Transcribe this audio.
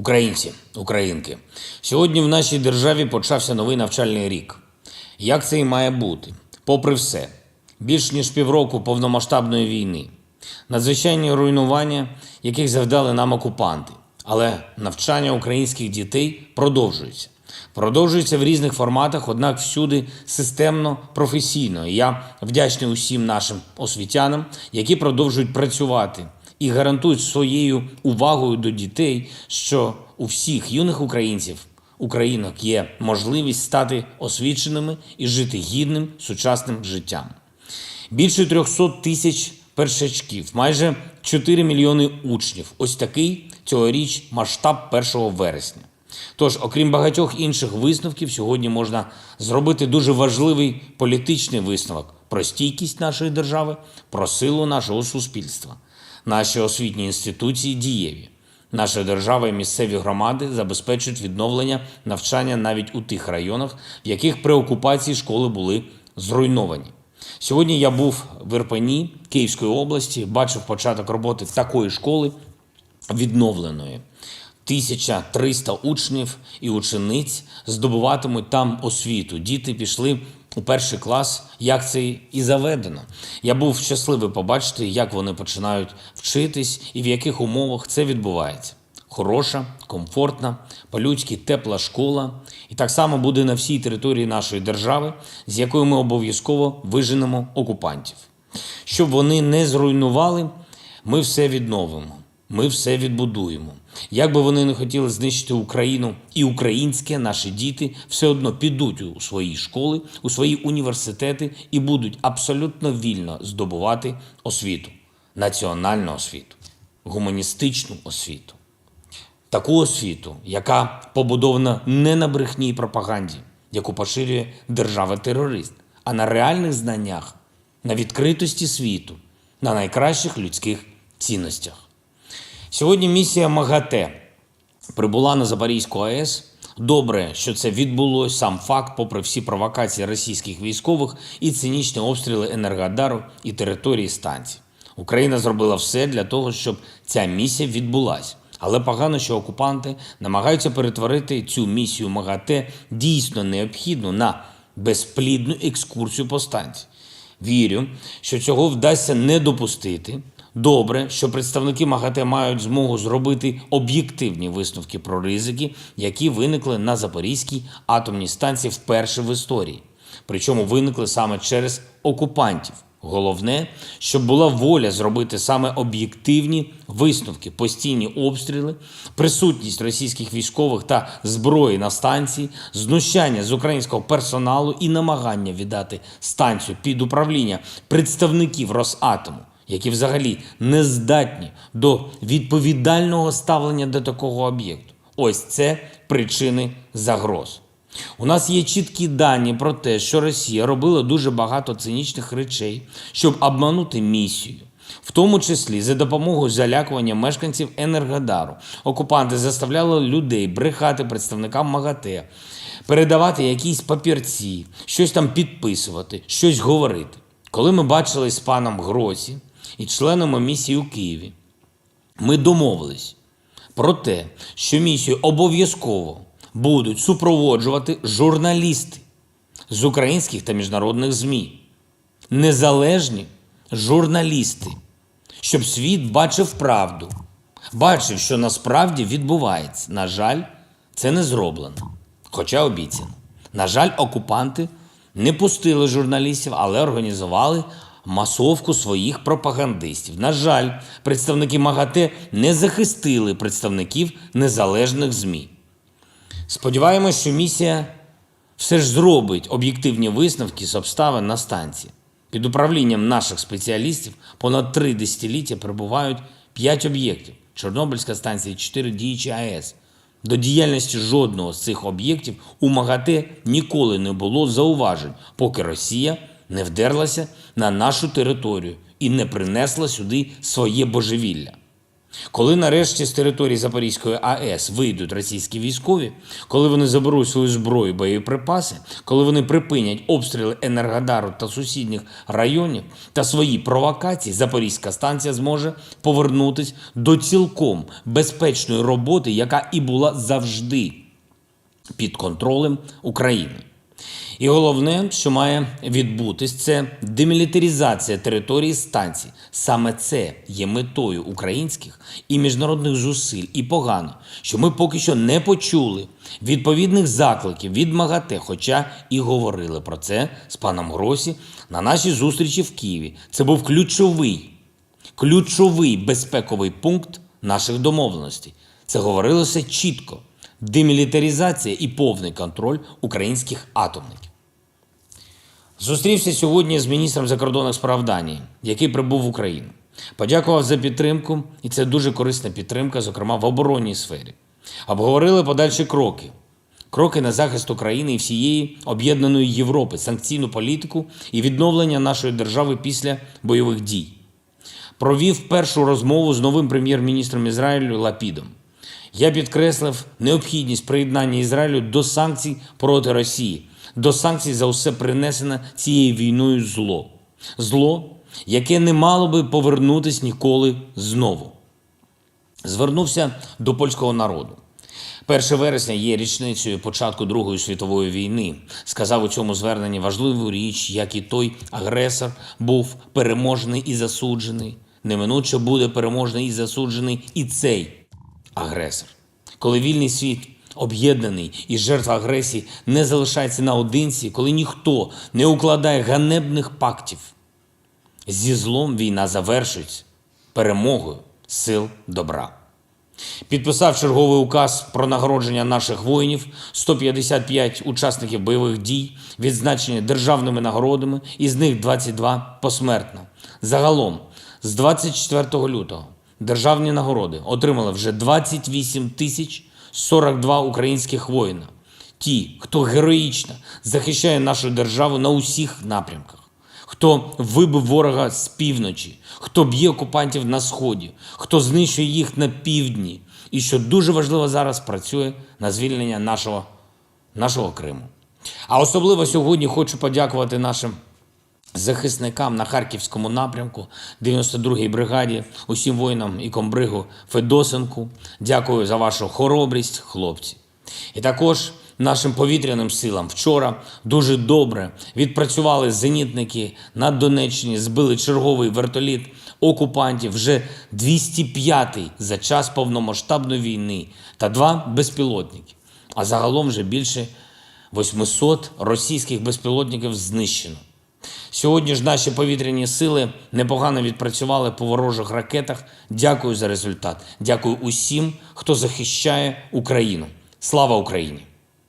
Українці, українки, сьогодні в нашій державі почався новий навчальний рік. Як це і має бути? Попри все, більш ніж півроку повномасштабної війни, надзвичайні руйнування, яких завдали нам окупанти. Але навчання українських дітей продовжується. Продовжується в різних форматах, однак всюди системно, професійно. І я вдячний усім нашим освітянам, які продовжують працювати і гарантують своєю увагою до дітей, що у всіх юних українців, українок є можливість стати освіченими і жити гідним сучасним життям. Більше 300 тисяч першачків, майже 4 мільйони учнів. Ось такий цьогоріч масштаб 1 вересня. Тож, окрім багатьох інших висновків, сьогодні можна зробити дуже важливий політичний висновок про стійкість нашої держави, про силу нашого суспільства. Наші освітні інституції дієві. Наша держава і місцеві громади забезпечують відновлення навчання навіть у тих районах, в яких при окупації школи були зруйновані. Сьогодні я був в Ірпені Київської області, бачив початок роботи такої школи відновленої. 1300 учнів і учениць здобуватимуть там освіту. Діти пішли у перший клас, як це і заведено. Я був щасливий побачити, як вони починають вчитись і в яких умовах це відбувається. Хороша, комфортна, по-людськи тепла школа. І так само буде на всій території нашої держави, з якою ми обов'язково виженемо окупантів. Щоб вони не зруйнували, ми все відновимо. Ми все відбудуємо. Як би вони не хотіли знищити Україну і українське, наші діти все одно підуть у свої школи, у свої університети і будуть абсолютно вільно здобувати освіту, національну освіту, гуманістичну освіту. Таку освіту, яка побудована не на брехні і пропаганді, яку поширює держава-терорист, а на реальних знаннях, на відкритості світу, на найкращих людських цінностях. Сьогодні місія МАГАТЕ прибула на Запорізьку АЕС. Добре, що це відбулось. Сам факт, попри всі провокації російських військових і цинічні обстріли Енергодару і території станції. Україна зробила все для того, щоб ця місія відбулась. Але погано, що окупанти намагаються перетворити цю місію МАГАТЕ дійсно необхідну на безплідну екскурсію по станції. Вірю, що цього вдасться не допустити. Добре, що представники МАГАТЕ мають змогу зробити об'єктивні висновки про ризики, які виникли на Запорізькій атомній станції вперше в історії. Причому виникли саме через окупантів. Головне, щоб була воля зробити саме об'єктивні висновки, постійні обстріли, присутність російських військових та зброї на станції, знущання з українського персоналу і намагання віддати станцію під управління представників Росатому які взагалі не здатні до відповідального ставлення до такого об'єкту. Ось це причини загроз. У нас є чіткі дані про те, що Росія робила дуже багато цинічних речей, щоб обманути місію. В тому числі за допомогою залякування мешканців Енергодару. Окупанти заставляли людей брехати представникам МАГАТЕ, передавати якісь папірці, щось там підписувати, щось говорити. Коли ми бачились з паном Гросі, і членами місії у Києві. Ми домовились про те, що місію обов'язково будуть супроводжувати журналісти з українських та міжнародних ЗМІ, незалежні журналісти, щоб світ бачив правду, бачив, що насправді відбувається. На жаль, це не зроблено, хоча обіцяно. На жаль, окупанти не пустили журналістів, але організували масовку своїх пропагандистів. На жаль, представники МАГАТЕ не захистили представників незалежних ЗМІ. Сподіваємось, що місія все ж зробить об'єктивні висновки з обставин на станції. Під управлінням наших спеціалістів понад три десятиліття перебувають п'ять об'єктів: Чорнобильська станція, чотири діючі АЕС. До діяльності жодного з цих об'єктів у МАГАТЕ ніколи не було зауважень, поки Росія не вдерлася на нашу територію і не принесла сюди своє божевілля. Коли нарешті з території Запорізької АЕС вийдуть російські військові, коли вони заберуть свою зброю, боєприпаси, коли вони припинять обстріли Енергодару та сусідніх районів та свої провокації, Запорізька станція зможе повернутися до цілком безпечної роботи, яка і була завжди під контролем України. І головне, що має відбутись, це демілітаризація території станції. Саме це є метою українських і міжнародних зусиль. І погано, що ми поки що не почули відповідних закликів від МАГАТЕ, хоча і говорили про це з паном Гросі на нашій зустрічі в Києві. Це був ключовий ключовий безпековий пункт наших домовленостей. Це говорилося чітко: демілітаризація і повний контроль українських атомників. Зустрівся сьогодні з міністром закордонних справ Данії, який прибув в Україну. Подякував за підтримку, і це дуже корисна підтримка, зокрема в оборонній сфері. Обговорили подальші кроки. Кроки на захист України і всієї об'єднаної Європи, санкційну політику і відновлення нашої держави після бойових дій провів першу розмову з новим прем'єр-міністром Ізраїлю Лапідом. Я підкреслив необхідність приєднання Ізраїлю до санкцій проти Росії, до санкцій за усе принесене цією війною зло. Зло, яке не мало би повернутись ніколи знову. Звернувся до польського народу. 1 вересня є річницею початку Другої світової війни. Сказав у цьому зверненні важливу річ, як і той агресор був переможений і засуджений. Неминуче буде переможений і засуджений і цей агресор. Коли вільний світ об'єднаний і жертва агресії не залишається наодинці, коли ніхто не укладає ганебних пактів, зі злом війна завершується перемогою сил добра. Підписав черговий указ про нагородження наших воїнів, 155 учасників бойових дій, відзначені державними нагородами, із них 22 посмертно. Загалом, з 24 лютого державні нагороди отримали вже 28 тисяч 42 українських воїна. Ті, хто героїчно захищає нашу державу на усіх напрямках хто вибив ворога з півночі, хто б'є окупантів на сході, хто знищує їх на півдні, і що дуже важливо зараз працює на звільнення нашого, нашого Криму. А особливо сьогодні хочу подякувати нашим захисникам на харківському напрямку, 92-й бригаді, усім воїнам і комбригу Федосенку. Дякую за вашу хоробрість, хлопці. І також нашим повітряним силам вчора дуже добре відпрацювали зенітники на Донеччині, збили черговий вертоліт окупантів, вже 205-й за час повномасштабної війни та два безпілотники. А загалом вже більше 800 російських безпілотників знищено. Сьогодні ж наші повітряні сили непогано відпрацювали по ворожих ракетах. Дякую за результат. Дякую усім, хто захищає Україну. Слава Україні!